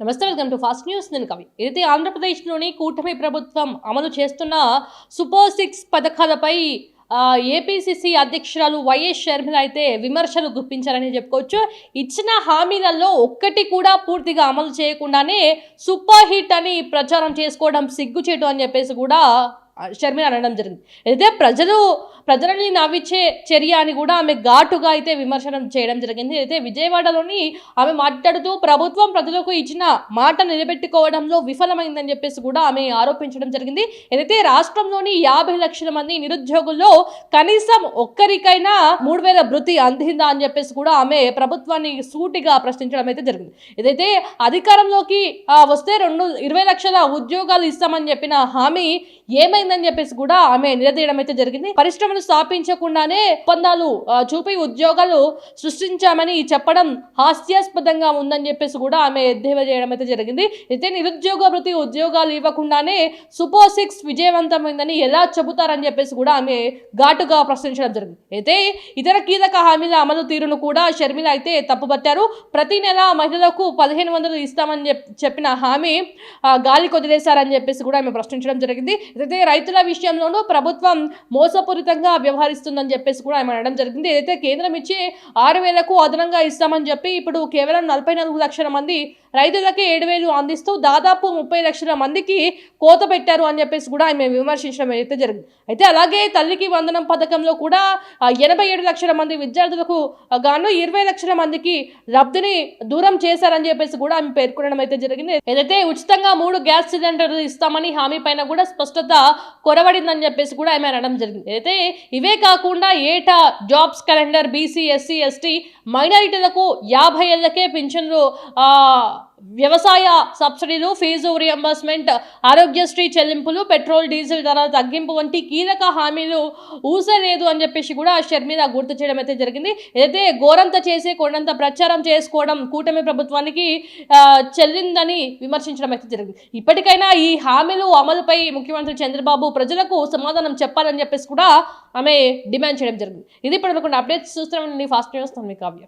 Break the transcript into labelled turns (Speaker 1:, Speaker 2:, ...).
Speaker 1: నమస్తే welcome to fast news. నేను కవి. ఏదైతే ఆంధ్రప్రదేశ్లోని కూటమి ప్రభుత్వం అమలు చేస్తున్న సూపర్ సిక్స్ పథకాలపై ఏపీసీసీ అధ్యక్షురాలు వైఎస్ షర్మిల అయితే విమర్శలు గుప్పించారని చెప్పుకోవచ్చు. ఇచ్చిన హామీలలో ఒక్కటి కూడా పూర్తిగా అమలు చేయకుండానే సూపర్ హిట్ అని ప్రచారం చేసుకోవడం సిగ్గుచేటు అని చెప్పేసి కూడా షర్మిల అనడం జరిగింది. అయితే ప్రజలు ప్రజలని నవ్వించే చర్య అని కూడా ఆమె ఘాటుగా అయితే విమర్శనం చేయడం జరిగింది. అయితే విజయవాడలోని ఆమె మాట్లాడుతూ ప్రభుత్వం ప్రజలకు ఇచ్చిన మాట నిలబెట్టుకోవడంలో విఫలమైందని చెప్పేసి కూడా ఆమె ఆరోపించడం జరిగింది. ఏదైతే రాష్ట్రంలోని యాభై లక్షల మంది నిరుద్యోగుల్లో కనీసం ఒక్కరికైనా మూడు వేల భృతి అందిందా అని చెప్పేసి కూడా ఆమె ప్రభుత్వాన్ని సూటిగా ప్రశ్నించడం అయితే జరిగింది. ఏదైతే అధికారంలోకి వస్తే రెండు ఇరవై లక్షల ఉద్యోగాలు ఇస్తామని చెప్పిన హామీ ఏమైందని చెప్పేసి కూడా ఆమె నిలదీయడం అయితే జరిగింది. పరిశ్రమలు స్థాపించకుండానే ఒప్పందాలు చూపి ఉద్యోగాలు సృష్టించామని చెప్పడం హాస్యాస్పదంగా ఉందని చెప్పేసి కూడా ఆమె ఎద్దేవా చేయడం అయితే జరిగింది. అయితే నిరుద్యోగ వృత్తి ఉద్యోగాలు ఇవ్వకుండానే సూపర్ సిక్స్ విజయవంతమైందని ఎలా చెబుతారని చెప్పేసి కూడా ఆమె ఘాటుగా ప్రశ్నించడం జరిగింది. అయితే ఇతర కీలక హామీల అమలు తీరును కూడా షర్మిల అయితే తప్పుపట్టారు. ప్రతి నెల మహిళలకు పదిహేను వందలు ఇస్తామని చెప్పిన హామీ గాలి కొదిలేశారని చెప్పేసి కూడా ఆమె ప్రశ్నించడం జరిగింది. అయితే రైతుల విషయంలోనూ ప్రభుత్వం మోసపూరితంగా వ్యవహరిస్తుందని చెప్పేసి కూడా ఆమె అనడం జరిగింది. ఏదైతే కేంద్రం ఇచ్చి ఆరు వేలకు అదనంగా ఇస్తామని చెప్పి ఇప్పుడు కేవలం నలభై నాలుగు లక్షల మంది రైతులకి ఏడు వేలు అందిస్తూ దాదాపు ముప్పై లక్షల మందికి కోత పెట్టారు అని చెప్పేసి కూడా ఆమె విమర్శించడం అయితే జరిగింది. అయితే అలాగే తల్లికి వందనం పథకంలో కూడా ఎనభై ఏడు లక్షల మంది విద్యార్థులకు గాను ఇరవై లక్షల మందికి లబ్ధిని దూరం చేశారని చెప్పేసి కూడా ఆమె పేర్కొనడం అయితే జరిగింది. ఏదైతే ఉచితంగా మూడు గ్యాస్ సిలిండర్లు ఇస్తామని హామీ పైన కూడా స్పష్టత కొరవడిందని చెప్పేసి కూడా ఆమె అనడం జరిగింది. అయితే ఇవే కాకుండా ఏటా jobs calendar BC SC ST మైనారిటీలకు యాభై ఏళ్ళకే పింఛన్లు వ్యవసాయ సబ్సిడీలు ఫీజు రియంబర్స్మెంట్ ఆరోగ్యశ్రీ చెల్లింపులు పెట్రోల్ డీజిల్ ధర తగ్గింపు వంటి కీలక హామీలు ఊసలేదు అని చెప్పేసి కూడా షర్మిల గుర్తు చేయడం అయితే జరిగింది. ఏదైతే గోరంత చేసి కొండంత ప్రచారం చేసుకోవడం కూటమి ప్రభుత్వానికి చెల్లిందని విమర్శించడం అయితే జరిగింది. ఇప్పటికైనా ఈ హామీలు అమలుపై ముఖ్యమంత్రి చంద్రబాబు ప్రజలకు సమాధానం చెప్పాలని చెప్పేసి కూడా ఆమె డిమాండ్ చేయడం జరిగింది. ఇది ఇప్పుడు అప్డేట్స్ చూస్తున్నాం. ఫాస్ట్ న్యూస్ మీ కావ్య.